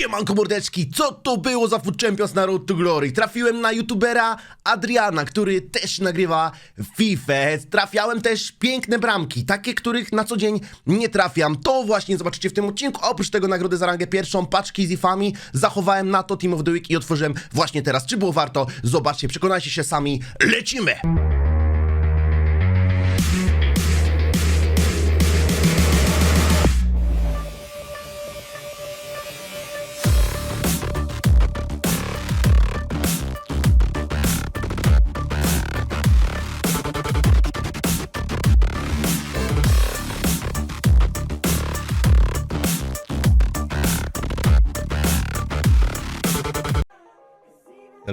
Siemanko mordeczki, co to było za Food Champions na Road to Glory? Trafiłem na youtubera Adriana, który też nagrywa FIFA. Trafiałem też piękne bramki, takie, których na co dzień nie trafiam. To właśnie zobaczycie w tym odcinku. Oprócz tego nagrody za rangę pierwszą, paczki z ifami, zachowałem na to Team of the Week i otworzyłem właśnie teraz. Czy było warto? Zobaczcie, przekonajcie się sami. Lecimy!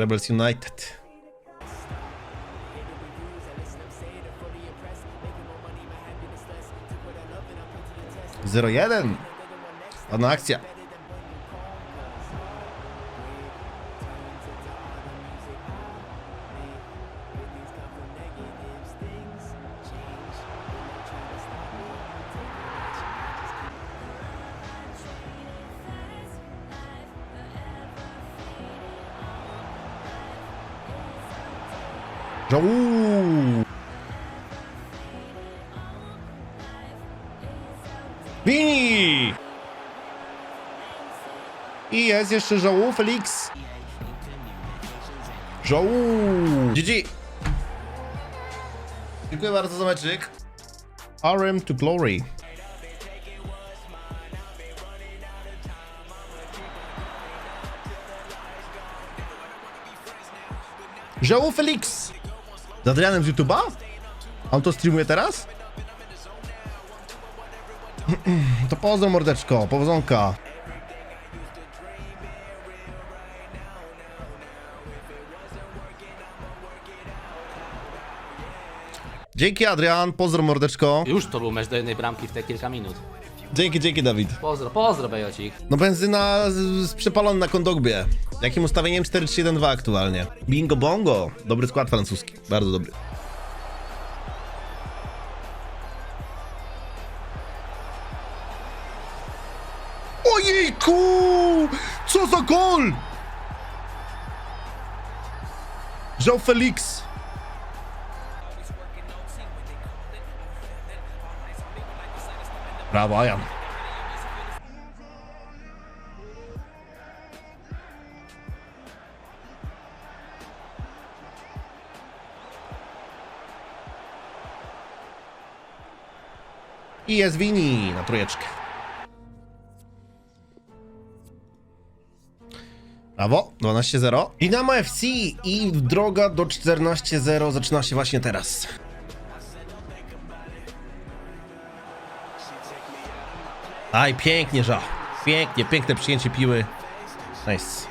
Rebels United. Zero jeden. Ładna akcja. Żołu! Bini! I jest jeszcze żołu, Felix. Żołu! GG! Dziękuję bardzo za meczyk. RM to Glory. Żołu Felix! Z Adrianem z YouTube'a? On to streamuje teraz? To pozdro mordeczko, powodzonka. Dzięki Adrian, pozdro mordeczko. Już to był mecz do jednej bramki w te kilka minut. Dzięki, dzięki Dawid. Pozdro, pozdro Bejocik. No benzyna z, z przepalony na kondogbie. Jakim ustawieniem 4-3-1-2 aktualnie? Bingo bongo. Dobry skład francuski. Bardzo dobry. Ojejku! Co za gol! João Felix. Brawo, Ajan. I jest Wini na trójeczkę. Brawo, 12-0. Dynamo FC i droga do 14-0 zaczyna się właśnie teraz. Aj, pięknie, ża. Pięknie, piękne przyjęcie piły. Nice.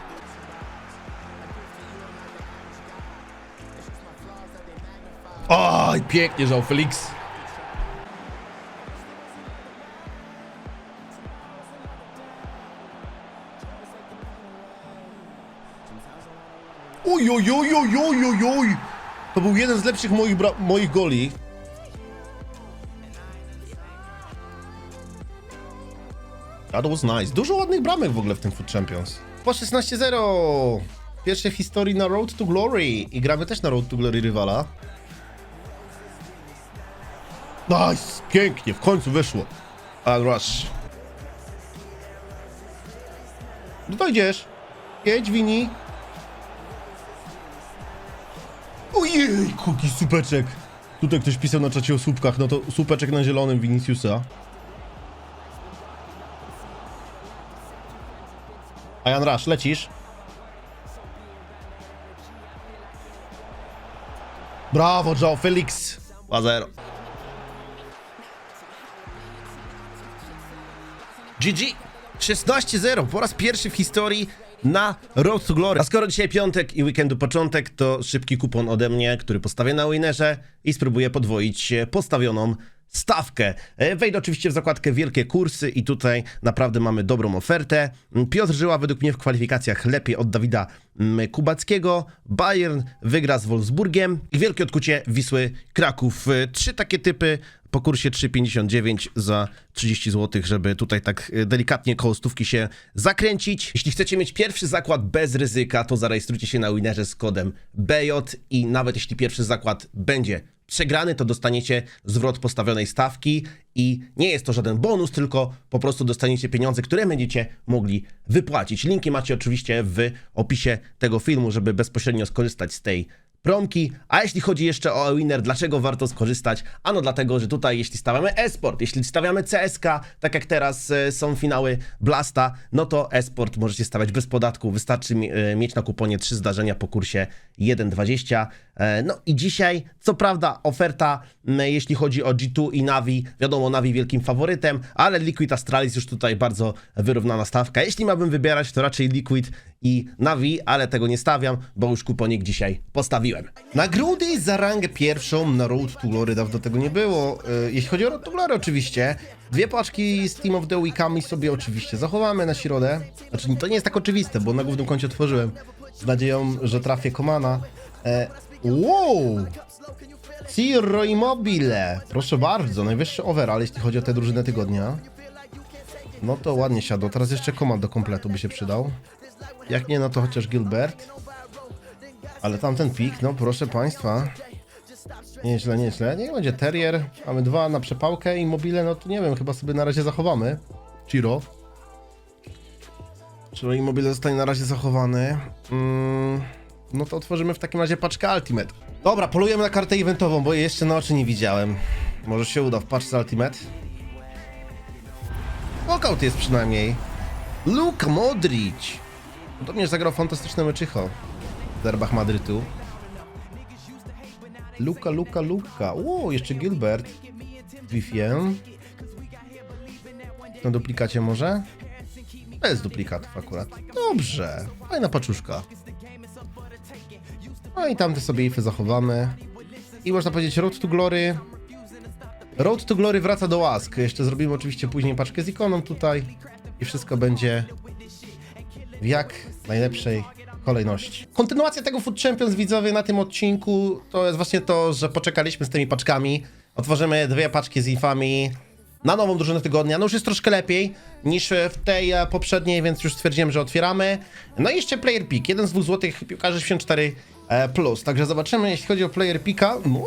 Oj, pięknie, żał Felix. Oj, oj, oj, oj, oj, oj, oj. To był jeden z lepszych moich, moich goli. That was nice. Dużo ładnych bramek w ogóle w tym Food Champions. Po 16-0. Pierwsze w historii na Road to Glory. I gramy też na Road to Glory rywala. Nice. Pięknie. W końcu wyszło. Al Rush. No to idziesz. Jedź, Wini. Ojej, kuki supeczek. Tutaj ktoś pisał na czacie o słupkach, no to słupeczek na zielonym Viniciusa. Ajan Rush, lecisz. Brawo, Joe Felix. 2-0. GG. 16-0 po raz pierwszy w historii na Road to Glory. A skoro dzisiaj piątek i weekendu początek, to szybki kupon ode mnie, który postawię na winerze i spróbuję podwoić postawioną stawkę. E, Wejdę oczywiście w zakładkę Wielkie Kursy i tutaj naprawdę mamy dobrą ofertę. Mm, Piotr Żyła według mnie w kwalifikacjach lepiej od Dawida mm, Kubackiego. Bayern wygra z Wolfsburgiem i wielkie odkucie Wisły Kraków. E, Trzy takie typy po kursie 3,59 za 30 zł, żeby tutaj tak y, delikatnie koło stówki się zakręcić. Jeśli chcecie mieć pierwszy zakład bez ryzyka, to zarejestrujcie się na Winerze z kodem BJ i nawet jeśli pierwszy zakład będzie przegrany, to dostaniecie zwrot postawionej stawki i nie jest to żaden bonus, tylko po prostu dostaniecie pieniądze, które będziecie mogli wypłacić. Linki macie oczywiście w opisie tego filmu, żeby bezpośrednio skorzystać z tej promki. A jeśli chodzi jeszcze o Winner, dlaczego warto skorzystać? Ano dlatego, że tutaj jeśli stawiamy esport, jeśli stawiamy CSK, tak jak teraz e, są finały Blasta, no to esport możecie stawiać bez podatku. Wystarczy e, mieć na kuponie trzy zdarzenia po kursie 1,20. E, No i dzisiaj, co prawda, oferta, jeśli chodzi o G2 i Navi, wiadomo, Navi wielkim faworytem, ale Liquid Astralis już tutaj bardzo wyrównana stawka. Jeśli miałbym wybierać, to raczej Liquid i Navi, ale tego nie stawiam, bo już kuponik dzisiaj postawiłem. Nagrody za rangę pierwszą na Road to Glory, dawno tego nie było. E, Jeśli chodzi o Road to Glory oczywiście, dwie paczki z Team of the Weekami sobie oczywiście zachowamy na środę. Znaczy to nie jest tak oczywiste, bo na głównym koncie otworzyłem z nadzieją, że trafię Komana. E, wow! Ciro Immobile. Proszę bardzo, najwyższy overall, jeśli chodzi o tę drużynę tygodnia. No to ładnie siadło. Teraz jeszcze komand do kompletu by się przydał. Jak nie, no to chociaż Gilbert. Ale tamten pik, no proszę państwa. Nieźle, nieźle. Niech będzie Terrier. Mamy dwa na przepałkę i mobile, no to nie wiem, chyba sobie na razie zachowamy. Ciro. Ciro i zostanie na razie zachowany. Mm, no to otworzymy w takim razie paczkę Ultimate. Dobra, polujemy na kartę eventową, bo jeszcze na oczy nie widziałem. Może się uda w paczce Ultimate. Knockout jest przynajmniej. Luka Modric. To mnie zagrał fantastyczne meczycho. W derbach Madrytu. Luka, Luka, Luka. O, jeszcze Gilbert. Vivien. Na duplikacie może? Bez duplikatów akurat. Dobrze. Fajna paczuszka. No i tamte sobie ify zachowamy. I można powiedzieć Road to Glory. Road to Glory wraca do łask. Jeszcze zrobimy oczywiście później paczkę z ikoną tutaj. I wszystko będzie w jak najlepszej kolejności. Kontynuacja tego Food Champions widzowie na tym odcinku to jest właśnie to, że poczekaliśmy z tymi paczkami. Otworzymy dwie paczki z infami na nową drużynę tygodnia. No już jest troszkę lepiej niż w tej e, poprzedniej, więc już stwierdziłem, że otwieramy. No i jeszcze player pick, jeden z dwóch złotych piłkarzy 64 e, plus. Także zobaczymy, jeśli chodzi o player picka. No,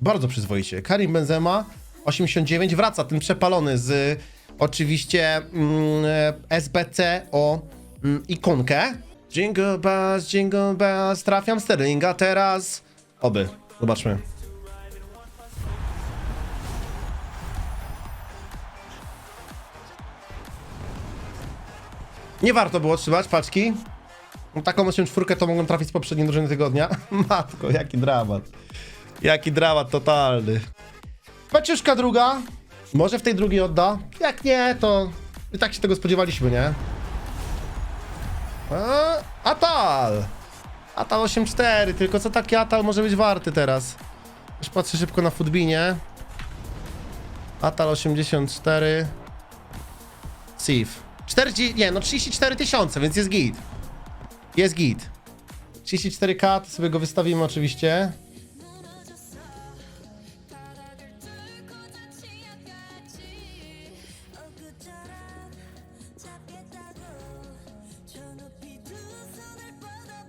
bardzo przyzwoicie. Karim Benzema 89 wraca ten przepalony z oczywiście mm, e, SBC o mm, ikonkę. Jingle bells, jingle bells, trafiam Sterlinga teraz. Oby, zobaczmy. Nie warto było trzymać paczki. No, Taką 8 czwórkę to mogłem trafić z poprzedniej drużyny tygodnia. Matko, jaki dramat. Jaki dramat totalny. Paciuszka druga. Może w tej drugiej odda. Jak nie, to i tak się tego spodziewaliśmy, nie? A, Atal! Atal 8-4, tylko co taki Atal może być warty teraz? Już patrzę szybko na Footbinie. Atal 84. Sif. 40, nie, no 34 tysiące, więc jest git. Jest git. 34k, to sobie go wystawimy oczywiście.